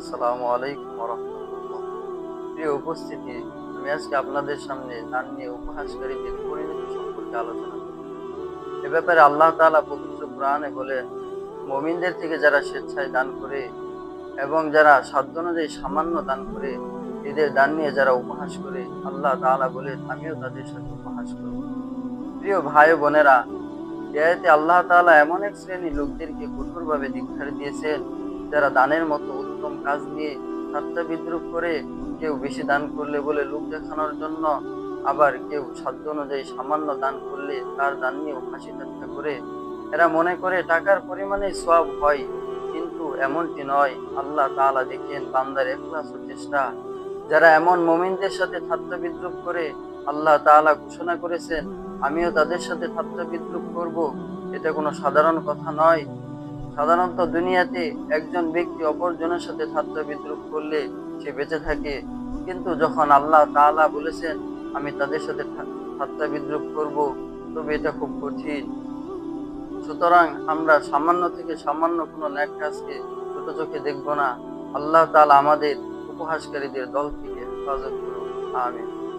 আসসালামু আলাইকুম রহমতুল্লাহ প্রিয় উপস্থিতি, আমি আজকে আপনাদের সামনে দান নিয়ে উপহাসকারীদের পরিণতি সম্পর্কে আলোচনা করব। এ ব্যাপারে আল্লাহ তাআলা পবিত্র কোরআনে বলেন, মুমিনদের থেকে যারা স্বেচ্ছায় দান করে এবং যারা সাধ্য অনুযায়ী সামান্য দান করে, এদের দান নিয়ে যারা উপহাস করে, আল্লাহ তাআলা বলে আমিও তাদের সাথে উপহাস করব। প্রিয় ভাই বোনেরা এতে আল্লাহ তাআলা এমন এক শ্রেণি লোকদেরকে কঠোরভাবে ধিক্ষার দিয়েছেন যারা দানের মতো উত্তম কাজ নিয়ে ঠাট্টা বিদ্রুপ করে কেউ বেশি দান করলে বলে লোক দেখানোর জন্য, আবার কেউ সাধ্য অনুযায়ী সামান্য দান করলে তার দান নিয়ে হাসি ঠাট্টা করে। এরা মনে করে টাকার পরিমাণে সব হয়, কিন্তু এমনটি নয়। আল্লাহ তাআলা দেখেন বান্দার একলাস চেষ্টা। যারা এমন মমিনদের সাথে ঠাট্টা বিদ্রুপ করে, আল্লাহ তাআলা ঘোষণা করেছেন, আমিও তাদের সাথে ঠাট্টা বিদ্রুপ করব। এটা কোনো সাধারণ কথা নয়। সাধারণত দুনিয়াতে একজন ব্যক্তি অপরজনের সাথে ঠাট্টা বিদ্রুপ করলে সে বেঁচে থাকে। কিন্তু যখন আল্লাহ তাআলা বলেছেন, আমি তাদের সাথে ঠাট্টা বিদ্রুপ করব তবে এটা খুব কঠিন। সুতরাং আমরা সামান্য থেকে সামান্য কোনো ন্যাক কাজকে ছোট চোখে দেখব না। আল্লাহ তাআলা আমাদের উপহাসকারীদের দল থেকে হেফাজত করুন। আমিন।